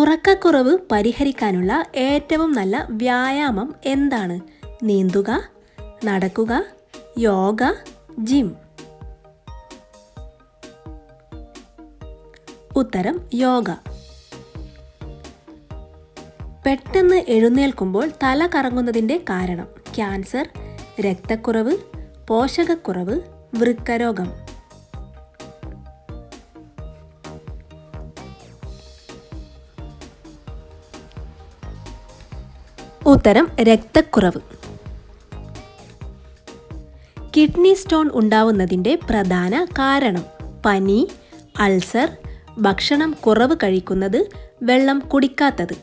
ഉറക്കക്കുറവ് പരിഹരിക്കാനുള്ള ഏറ്റവും നല്ല വ്യായാമം എന്താണ്? നീന്തുക നടക്കുക യോഗ ജിം ഉത്തരം യോഗ. പെട്ടെന്ന് എഴുന്നേൽക്കുമ്പോൾ തല കറങ്ങുന്നതിന്റെ കാരണം ക്യാൻസർ രക്തക്കുറവ് പോഷകക്കുറവ് വൃക്കരോഗം. ഉത്തരം രക്തക്കുറവ്. കിഡ്നി സ്റ്റോൺ ഉണ്ടാവുന്നതിന്റെ പ്രധാന കാരണം പനി അൾസർ ഭക്ഷണം കുറവ് കഴിക്കുന്നത് വെള്ളം കുടിക്കാത്തത്.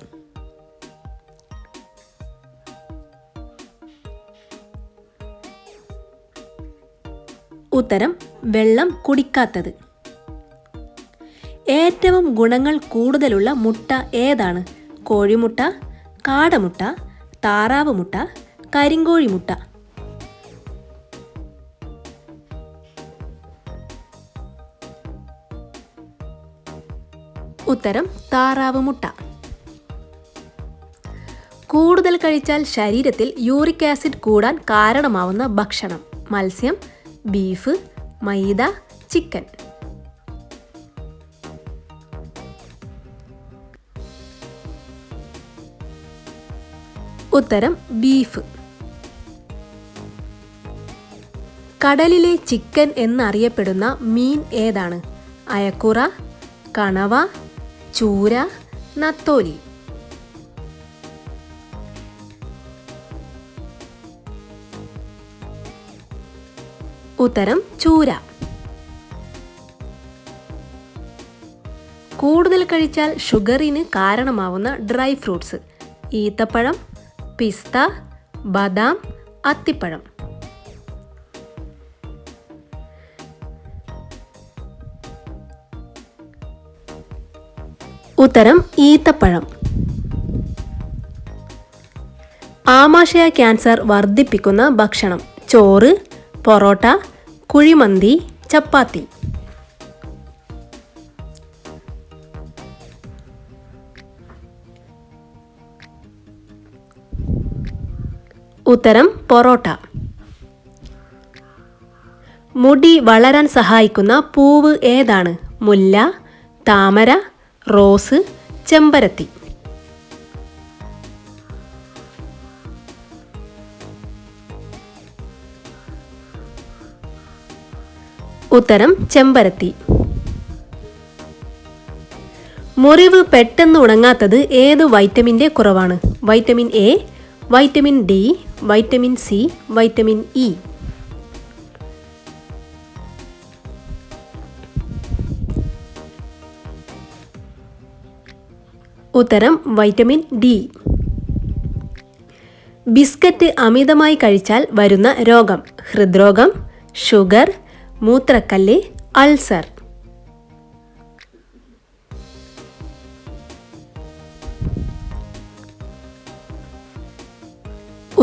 ഉത്തരം വെള്ളം കുടിക്കാത്തത്. ഏറ്റവും ഗുണങ്ങൾ കൂടുതലുള്ള മുട്ട ഏതാണ്? കോഴിമുട്ട കാടമുട്ട താറാവ് മുട്ട കരിങ്കോഴി മുട്ട ഉത്തരം താറാവ് മുട്ട കൂടുതൽ കഴിച്ചാൽ ശരീരത്തിൽ യൂറിക് ആസിഡ് കൂടാൻ കാരണമാവുന്ന ഭക്ഷണം. മത്സ്യം ബീഫ് മൈദ ചിക്കൻ. ഉത്തരം ബീഫ് കടലിലെ ചിക്കൻ എന്നറിയപ്പെടുന്ന മീൻ ഏതാണ്? അയക്കുറ കണവ ചൂര നത്തോലി. ഉത്തരം ചൂര. കൂടുതൽ കഴിച്ചാൽ ഷുഗറിന് കാരണമാവുന്ന ഡ്രൈ ഫ്രൂട്ട്സ് ഈത്തപ്പഴം പിസ്ത ബദാം അത്തിപ്പഴം. ഉത്തരം ഈത്തപ്പഴം. ആമാശയ ക്യാൻസർ വർദ്ധിപ്പിക്കുന്ന ഭക്ഷണം ചോറ് പൊറോട്ട കുഴിമന്തി ചപ്പാത്തി. ഉത്തരം പൊറോട്ട. മുടി വളരാൻ സഹായിക്കുന്ന പൂവ് ഏതാണ്? മുല്ല താമര റോസ് ചെമ്പരത്തി. ഉത്തരം ചെമ്പരത്തി. മുറിവ് പെട്ടെന്ന് ഉണങ്ങാത്തത് ഏത് വൈറ്റമിന്റെ കുറവാണ്? Vitamin A vitamin D vitamin C vitamin E ഉത്തരം വൈറ്റമിൻ ഡി ബിസ്ക്കറ്റ് അമിതമായി കഴിച്ചാൽ വരുന്ന രോഗം ഹൃദ്രോഗം ഷുഗർ മൂത്രക്കല്ല് അൾസർ.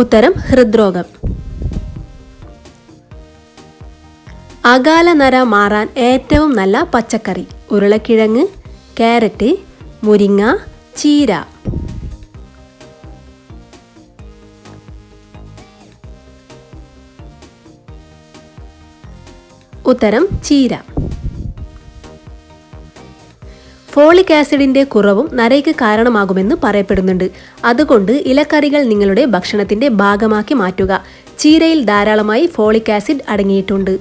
ഉത്തരം ഹൃദ്രോഗം. അകാല നര മാറാൻ ഏറ്റവും നല്ല പച്ചക്കറി ഉരുളക്കിഴങ്ങ് ക്യാരറ്റ് മുരിങ്ങ ചീര. ഉത്തരം ചീര. ഫോളിക് ആസിഡിന്റെ കുറവും നരയ്ക്ക് കാരണമാകുമെന്ന് പറയപ്പെടുന്നുണ്ട്. അതുകൊണ്ട് ഇലക്കറികൾ നിങ്ങളുടെ ഭക്ഷണത്തിന്റെ ഭാഗമാക്കി മാറ്റുക. ചീരയിൽ ധാരാളമായി ഫോളിക് ആസിഡ് അടങ്ങിയിട്ടുണ്ട്.